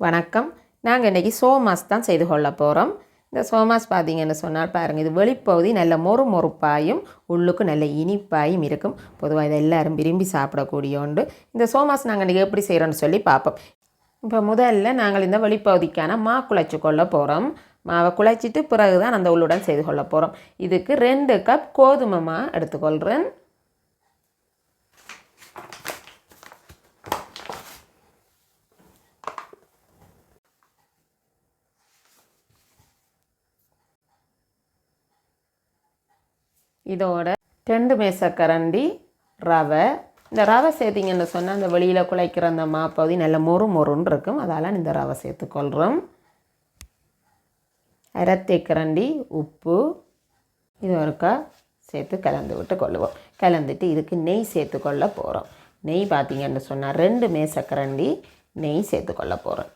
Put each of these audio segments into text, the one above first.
வணக்கம். நாங்கள் இன்றைக்கி சோமாஸ் தான் செய்து கொள்ள போகிறோம் இந்த சோமாஸ் பார்த்தீங்கன்னு சொன்னால் பாருங்கள் இது வெளிப்பகுதி நல்ல மொறு மொறுப்பாயும் உள்ளுக்கு நல்ல இனிப்பாயும் இருக்கும். பொதுவாக இதை எல்லோரும் விரும்பி சாப்பிடக்கூடிய உண்டு இந்த சோமாஸ் நாங்கள் இன்றைக்கி எப்படி செய்கிறோன்னு சொல்லி பார்ப்போம் இப்போ முதல்ல நாங்கள் இந்த வெளிப்பகுதிக்கான மா குழைச்சி கொள்ள போகிறோம் மாவை குழைச்சிட்டு பிறகு தான் அந்த உள்ளுடன் செய்து கொள்ள போகிறோம் இதுக்கு ரெண்டு கப் கோதுமை மா எடுத்துக்கொள்கிறேன் இதோட ரெண்டு மேசக்கரண்டி ரவை. இந்த ரவை சேர்த்திங்கன்னு சொன்னால் அந்த வெளியில் குழைக்கிற அந்த மாப்பகுதி நல்ல மொறு மொறுன்னு இருக்கும். அதால் இந்த ரவை சேர்த்துக்கொள்கிறோம் அரத்தைக்கரண்டி உப்பு. இது ஒருக்கா சேர்த்து கலந்து விட்டு கொள்ளுவோம். கலந்துட்டு இதுக்கு நெய் சேர்த்துக்கொள்ள போகிறோம் நெய் பார்த்திங்கன்னு சொன்னால் ரெண்டு மேசக்கரண்டி நெய் சேர்த்துக்கொள்ள போகிறோம்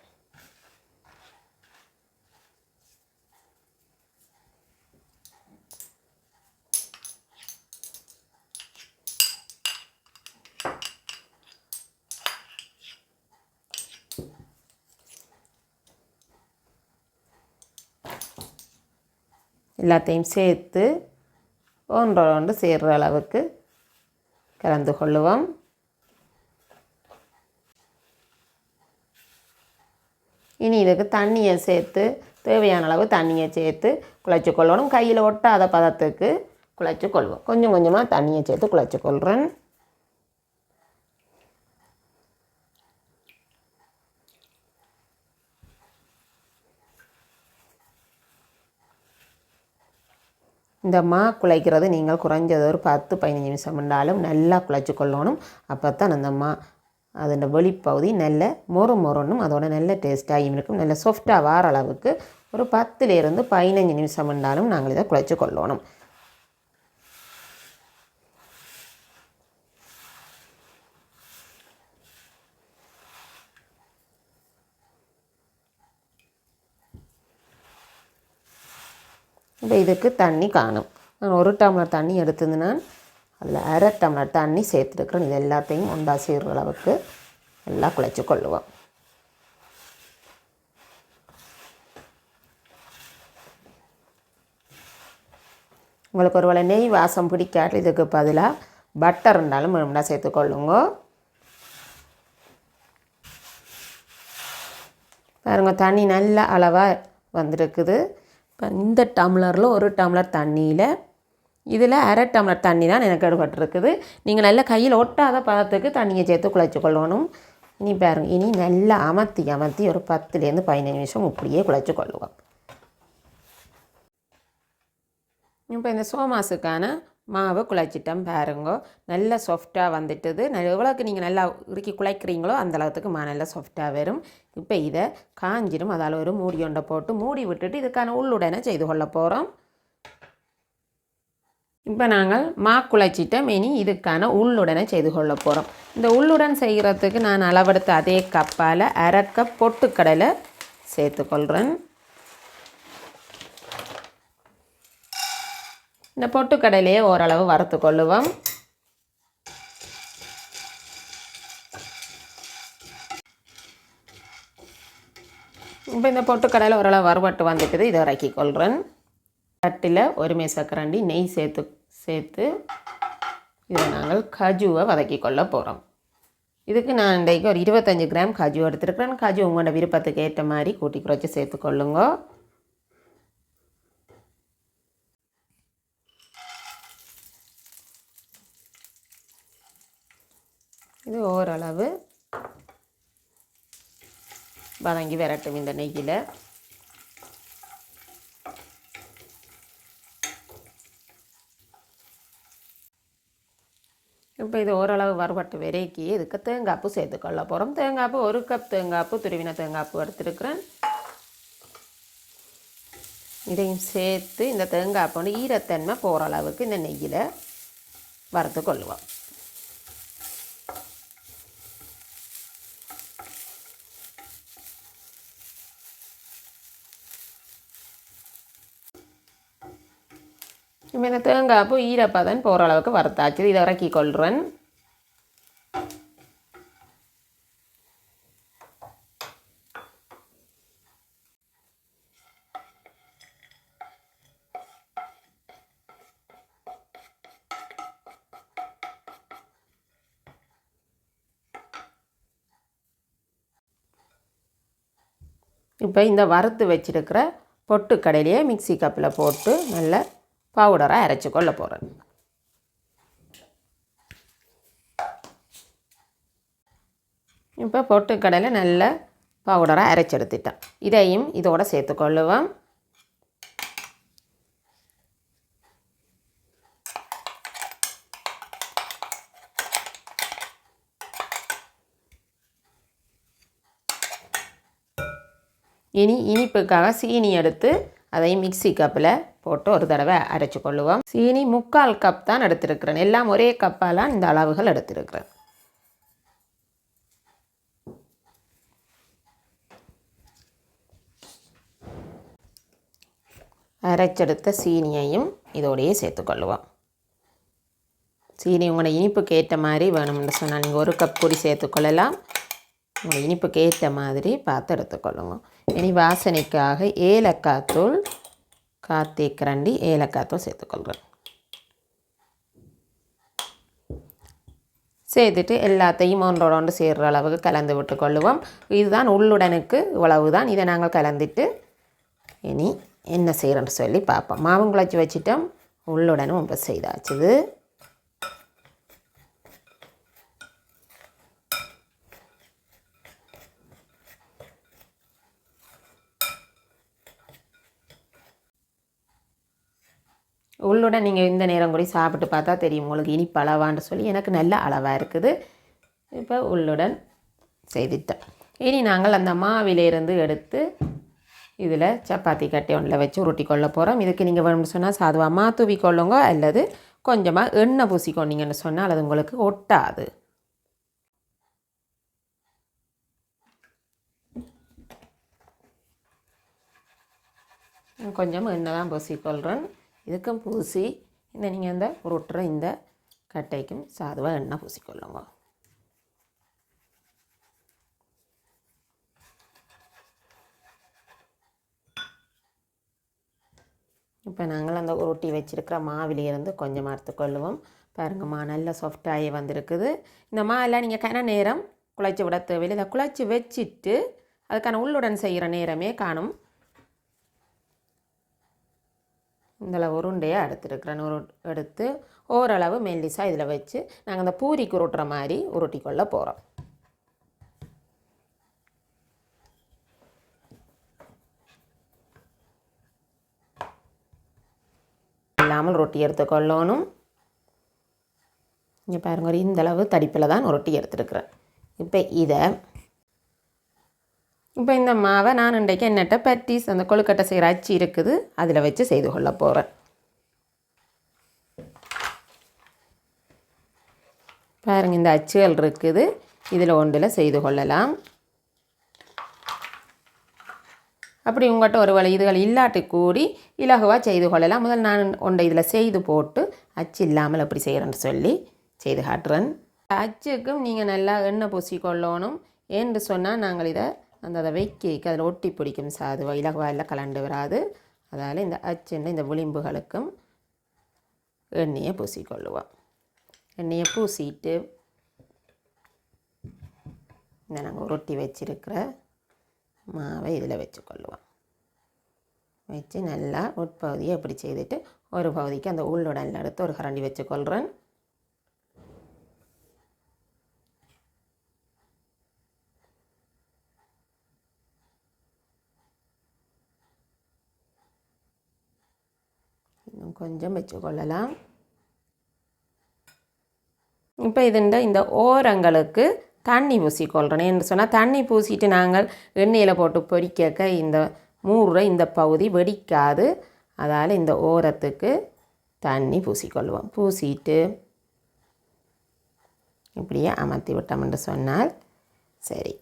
எல்லாத்தையும் சேர்த்து ஒன்றோடு ஒன்று சேர்கிற அளவுக்கு கலந்து கொள்ளுவோம். இனி இதுக்கு தண்ணியை சேர்த்து தேவையான அளவு தண்ணியை சேர்த்து குழைச்சி கொள்ளணும். கையில் ஒட்டாத பதத்துக்கு குழைச்சி கொள்வோம். கொஞ்சம் கொஞ்சமாக தண்ணியை சேர்த்து குழைச்சி கொள்கிறேன் இந்த மா குழைக்கிறது நீங்கள் குறைஞ்சது ஒரு பத்து பதினஞ்சு நிமிஷம் இருந்தாலும் நல்லா குழைச்சி கொள்ளணும். அப்போ தான் அந்த மா அதோட வெளிப்பகுதி நல்ல மொறு மொறுன்னும் அதோட நல்ல டேஸ்ட்டாகவும் இருக்கும். நல்ல சாஃப்டாக வார அளவுக்கு ஒரு பத்துலேருந்து பதினஞ்சு நிமிஷம் இருந்தாலும் நாங்கள் இதை குழைச்சி கொள்ளணும். இப்போ இதுக்கு தண்ணி காணும். நான் ஒரு டம்ளர் தண்ணி எடுத்திருந்தேன் அதில் அரை டம்ளர் தண்ணி சேர்த்துருக்குறேன். இது எல்லாத்தையும் ஒன்றா சேர்கிற அளவுக்கு எல்லாம் குழைச்சி கொள்ளுவோம். உங்களுக்கு ஒரு வேளை நெய் வாசம் பிடிக்காது இதுக்கு பதிலாக பட்டர் இருந்தாலும் வேணும்னா சேர்த்துக்கொள்ளுங்க பாருங்கள் தண்ணி நல்ல அளவாக வந்திருக்குது. இந்த டம்ளரில் ஒரு டம்ளர் தண்ணியில் இதில் அரை டம்ளர் தண்ணி தான் எனக்கு எடுபட்டுருக்குது. நீங்கள் நல்லா கையில் ஒட்டாத பதத்துக்கு தண்ணியை சேர்த்து குழைச்சி கொள்ளணும். இனி பாருங்க இனி நல்லா அமர்த்தி அமர்த்தி ஒரு பத்துலேருந்து பதினஞ்சு நிமிஷம் இப்படியே குழைச்சி கொள்ளுவோம். இப்போ இந்த சோமாஸுக்கான மாவை குழைச்சிட்டோம் பாருங்க. நல்லா சாஃப்டாக வந்துட்டுது. நல்ல எவ்வளோக்கு நீங்கள் நல்லா இறுக்கி குழைக்கிறீங்களோ அந்த அளவுக்கு மா நல்லா சாஃப்டாக வரும். இப்போ இதை காஞ்சிடும் அதால் ஒரு மூடி ஒன்றை போட்டு மூடி விட்டுட்டு இதுக்கான உள்ளுடனே செய்து கொள்ள போகிறோம் இப்போ நாங்கள் மா குழைச்சிட்டோம். இனி இதுக்கான உள்ளுடனே செய்து கொள்ள போகிறோம் இந்த உள்ளுடன் செய்கிறதுக்கு நான் அளவெடுத்த அதே கப்பால் அரை கப் பொட்டுக்கடலை சேர்த்துக்கொள்கிறேன் இந்த பொட்டுக்கடலையை ஓரளவு வறுத்து கொள்ளுவோம். இப்போ இந்த பொட்டுக்கடலை ஓரளவு வறுபட்டு வந்துட்டுது இதை இறக்கி கொள்கிறேன் தட்டில் ஒரு மேசக்கரண்டி நெய் சேர்த்து சேர்த்து இதை நாங்கள் கஜுவை வதக்கி கொள்ள போகிறோம் இதுக்கு நான் இன்றைக்கு ஒரு இருபத்தஞ்சி கிராம் கஜு எடுத்துருக்கிறேன். கஜு உங்களோட விருப்பத்துக்கு ஏற்ற மாதிரி கூட்டி குறைச்சி சேர்த்துக்கொள்ளுங்க இது ஓரளவு வதங்கி விரட்டும் இந்த நெய்யில். இப்போ இது ஓரளவு வறுபட்டு விரைக்கி இதுக்கு தேங்காய்ப்பு சேர்த்துக்கொள்ள போகிறோம் தேங்காய்ப்பு ஒரு கப் தேங்காய்ப்பு துருவின தேங்காய்ப்பு எடுத்துருக்குறேன். இதையும் சேர்த்து இந்த தேங்காய்ப்பு வந்து ஈரத்தன்மை போகிற அளவுக்கு இந்த நெய்யில் வறுத்து கொள்ளுவோம் மேலே தேங்காய் பூ ஈரப்பதன் போகிற அளவுக்கு வறுத்தாச்சு. இதை இறக்கி கொள்கிறேன் இப்போ இந்த வறுத்து வச்சுருக்கிற பொட்டு கடையிலேயே மிக்சி கப்பில் போட்டு நல்லா பவுடராக அரைச்சி கொள்ள போகிறேன் இப்போ பொட்டுக்கடலை நல்ல பவுடராக அரைச்செடுத்துட்டேன் இதையும் இதோட சேர்த்துக்கொள்ளுவோம் இனி இனிப்புக்காக சீனி எடுத்து அதை மிக்ஸி கப்பில் போட்டு ஒரு தடவை அரைச்சி கொள்ளுவோம். சீனி முக்கால் கப் தான் எடுத்திருக்கிறேன். எல்லாம் ஒரே கப்பாலாம் இந்த அளவுகள் எடுத்திருக்கிறேன். அரைச்செடுத்த சீனியையும் இதோடையே சேர்த்துக்கொள்ளுவோம் சீனி உங்களோட இனிப்புக்கு ஏற்ற மாதிரி வேணும்னு சொன்னால் நீங்கள் ஒரு கப் பொடி சேர்த்துக்கொள்ளலாம் உங்கள் இனிப்புக்கு ஏற்ற மாதிரி பார்த்து எடுத்துக்கொள்ளுங்க இனி வாசனைக்காக ஏலக்காய் தூள் காத்தி கரண்டி ஏலக்காய்த்தும் தூள் சேர்த்துக்கொள்கிறேன். சேர்த்துட்டு எல்லாத்தையும் ஒன்றோட ஒன்று சேர்கிற அளவுக்கு கலந்து விட்டுக்கொள்ளுவோம். இதுதான் உள்ளுடனுக்கு இவ்வளவு தான் இதை நாங்கள் கலந்துட்டு இனி என்ன செய்கிறோன்னு சொல்லி பார்ப்போம். மாவும் குழச்சி வச்சுட்டோம். உள்ளுடனும் இப்போ செய்தாச்சுது உள்ளுடன் நீங்கள் இந்த நேரம் கூட சாப்பிட்டு பார்த்தா தெரியும் உங்களுக்கு இனிப்பு அளவான்னு சொல்லி எனக்கு நல்ல அளவாக இருக்குது. இப்போ உள்ளுடன் செய்துட்டேன். இனி நாங்கள் அந்த மாவிலிருந்து எடுத்து இதில் சப்பாத்தி கட்டி ஒன்றில் வச்சு உருட்டி கொள்ள போகிறோம் இதுக்கு நீங்கள் வேணும்னு சொன்னால் சாதுவாக மா தூவி கொள்ளுங்க. அல்லது கொஞ்சமாக எண்ணெய் பூசிக்கொண்டீங்கன்னு சொன்னால் அது உங்களுக்கு ஒட்டாது. கொஞ்சம் எண்ணெய் தான் பூசிக்கொள்கிறேன் இதுக்கும் பூசி இந்த நீங்கள் இந்த உருட்டுற இந்த கட்டைக்கும் சாதுவாக எண்ணெய் பூசிக்கொள்ளுங்க. இப்போ நாங்கள் அந்த உருட்டி வச்சுருக்கிற மாவிலிருந்து கொஞ்சம் எடுத்துக்கொள்ளுவோம். பாருங்கம்மா நல்ல சாஃப்டாகி வந்திருக்குது. இந்த மாவெல்லாம் நீங்கள் கன நேரம் குழைச்சி விட தேவையில்லை. இதை குழைச்சி வச்சுட்டு அதுக்கான உள்ளுடன் செய்கிற நேரமே காணும். இதில் உருண்டையாக எடுத்துருக்குறேன் உரு எடுத்து ஓரளவு மெல்லிசாக இதில் வச்சு நாங்கள் அந்த பூரிக்கு உருட்டுற மாதிரி உருட்டி கொள்ள போகிறோம். இல்லாமல் ரொட்டி எடுத்துக்கொள்ளணும். இங்கே பாருங்க ஒரு இந்தளவு தடிப்பில் தான் ரொட்டி எடுத்துருக்குறேன். இப்போ இதை இப்போ இந்த மாவை நான் இன்றைக்கு என்னட்ட பட்டீஸ் அந்த கொழுக்கட்டை செய்கிற அச்சு இருக்குது. அதில் வச்சு செய்து கொள்ள போகிறேன். பாருங்கள் இந்த அச்சுகள் இருக்குது. இதில் ஒன்றில் செய்து கொள்ளலாம். அப்படி உங்கள்கிட்ட ஒரு வழி இதுகள் இல்லாட்டி கூடி இலகுவாக செய்து கொள்ளலாம். முதல் நான் ஒன்றை இதில் செய்து போட்டு அச்சு இல்லாமல் எப்படி செய்கிறேன்னு சொல்லி செய்து காட்டுறேன். அச்சுக்கும் நீங்கள் நல்லா எண்ணெய் பூசி கொள்ளணும் ஏன்னு சொன்னால் நாங்கள் இதை அந்த அதை வைக்க அதில் ஒட்டி பிடிக்கும் சாது இலகுவாக கலண்டு வராது. அதால் இந்த அச்சுன்னு இந்த விளிம்புகளுக்கும் எண்ணெயை பூசிக்கொள்ளுவோம். எண்ணெயை பூசிட்டு இந்த நாங்கள் ரொட்டி வச்சிருக்கிற மாவை இதில் வச்சுக்கொள்ளுவோம். வச்சு நல்லா உட்பகுதியை இப்படி செய்துட்டு ஒரு பகுதிக்கு அந்த உள்ளுடனில் எடுத்து ஒரு கரண்டி வச்சுக்கொள்கிறேன் கொஞ்சம் வச்சுக்கொள்ளலாம். இப்போ இதுண்ட இந்த ஓரங்களுக்கு தண்ணி பூசிக்கொள்கிறேன் என்று சொன்னால் தண்ணி பூசிட்டு நாங்கள் எண்ணெயில் போட்டு பொரிக்க இந்த மூறுற இந்த பகுதி வெடிக்காது. அதால் இந்த ஓரத்துக்கு தண்ணி பூசிக்கொள்வோம். பூசிட்டு இப்படியே அமர்த்தி விட்டோம்னு சொன்னால் சரி.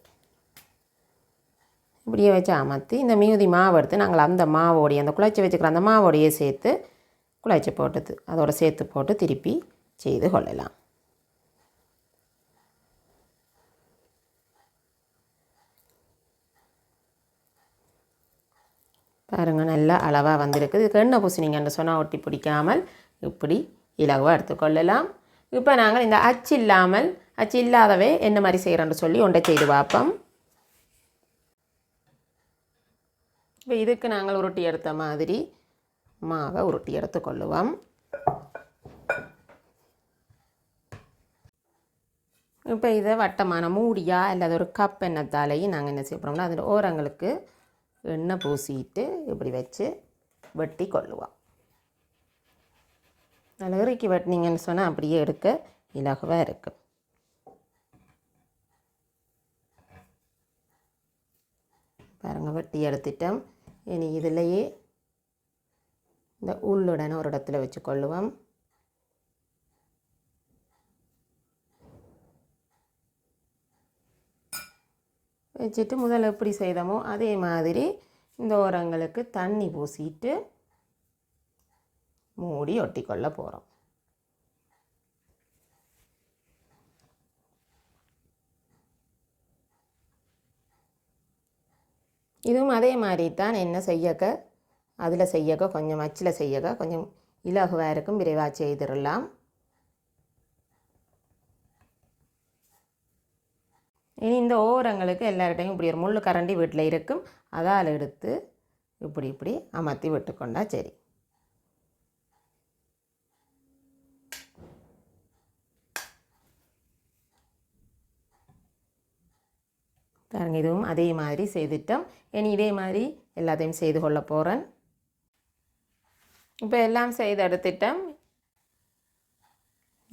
இப்படியே வச்சு அமர்த்தி இந்த மிகுதி மாவு எடுத்து நாங்கள் அந்த மாவோடைய அந்த குழச்சி வச்சுக்கிற அந்த மாவோடையே சேர்த்து குழாய்ச்சி போட்டது. அதோட சேர்த்து போட்டு திருப்பி செய்து கொள்ளலாம். பாருங்கள் நல்லா அளவாக வந்திருக்குது. இதுக்கு எண்ணெய் பூசினீங்கன்னு சொன்னால் ஒட்டி பிடிக்காமல் இப்படி இலகுவாக எடுத்துக்கொள்ளலாம் இப்போ நாங்கள் இந்த அச்சு இல்லாமல் அச்சு இல்லாதவே என்ன மாதிரி செய்கிறோன்னு சொல்லி ஒன்றை செய்து பார்ப்போம். இப்போ இதுக்கு நாங்கள் உருட்டி எடுத்த மாதிரி மாவை உருட்டி எடுத்துக்கொள்ளுவோம் இப்போ இதை வட்டமான மூடியா அல்லது ஒரு கப் எண்ணத்தாலேயும் நாங்கள் என்ன செய்ய அதில் ஓரங்களுக்கு எண்ணெய் பூசிட்டு இப்படி வச்சு வெட்டி கொள்ளுவோம். அதில் இறுக்கி வெட்டினீங்கன்னு சொன்னால் அப்படியே எடுக்க இலகுவாக இருக்கும். பாருங்கள் வெட்டி எடுத்துட்டோம். இனி இதுலேயே இந்த உள்ளுடன் ஒரு இடத்துல வச்சுக்கொள்ளுவோம். வச்சுட்டு முதல்ல எப்படி செய்தோமோ அதே மாதிரி இந்த ஓரங்களுக்கு தண்ணி பூசிட்டு மூடி ஒட்டிக்கொள்ள போகிறோம் இதுவும் அதே மாதிரி தான் என்ன செய்யக்க? அதில் செய்யக்க கொஞ்சம் அச்சில் செய்யக்க கொஞ்சம் இலகுவாக இருக்கும் விரைவாக செய்திடலாம். இனி இந்த ஓரங்களுக்கு எல்லார்டையும் இப்படி ஒரு முள் கரண்டி வீட்டில் இருக்கும். அதால் எடுத்து இப்படி இப்படி அமர்த்தி விட்டுக்கொண்டா சரி. பாருங்க இதுவும் அதே மாதிரி செய்துட்டோம். இனி இதே மாதிரி எல்லாத்தையும் செய்து கொள்ள போகிறேன் இப்போ எல்லாம் செய்து எடுத்துட்டோம்.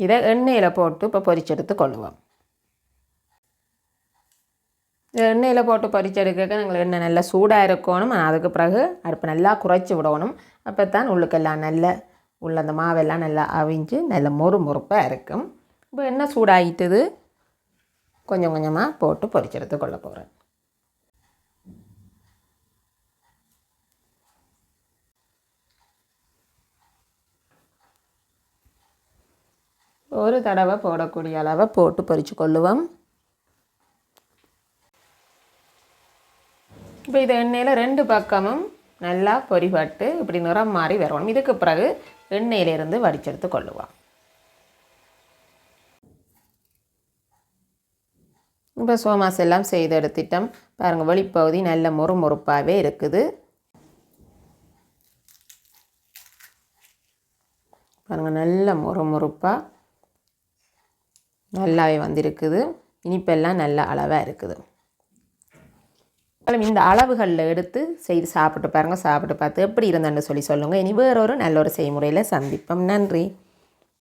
இதை எண்ணெயில் போட்டு இப்போ பொரிச்செடுத்து கொள்ளுவோம். எண்ணெயில் போட்டு பொரிச்செடுக்க நாங்கள் எண்ணெய் நல்லா சூடாக இருக்கணும். அதுக்கு பிறகு அடுப்பு நல்லா குறைச்சி விடணும். அப்போ தான் உள்ளுக்கெல்லாம் நல்ல உள்ள அந்த மாவெல்லாம் நல்லா அவிஞ்சு நல்ல மொறு மொறுப்பாக இருக்கும். இப்போ எண்ணெய் சூடாகிட்டது கொஞ்சம் கொஞ்சமாக போட்டு பொரிச்செடுத்து கொள்ள போகிறேன். ஒரு தடவை போடக்கூடிய அளவை போட்டு பொரிச்சு கொள்ளுவோம். இப்போ இது எண்ணெயில் ரெண்டு பக்கமும் நல்லா பொரிபட்டு இப்படி நிறம் மாறி வரணும். இதுக்கு பிறகு எண்ணெயிலிருந்து வடிச்செடுத்து கொள்ளுவோம். இப்போ சோமாஸ் எல்லாம் செய்து எடுத்துட்டோம். பாருங்கள் வெளிப்பகுதி நல்ல முறுமுறுப்பாகவே இருக்குது. பாருங்கள் நல்ல முறுமுறுப்பாக நல்லாவே வந்திருக்குது. இனிப்பெல்லாம் நல்ல அளவாக இருக்குது. இந்த அளவுகளில் எடுத்து செய்து சாப்பிட்டு பாருங்கள் சாப்பிட்டு பார்த்து எப்படி இருந்தேன்னு சொல்லி சொல்லுங்கள் இனி வேறொரு நல்ல ஒரு செய்முறையில் சந்திப்போம். நன்றி.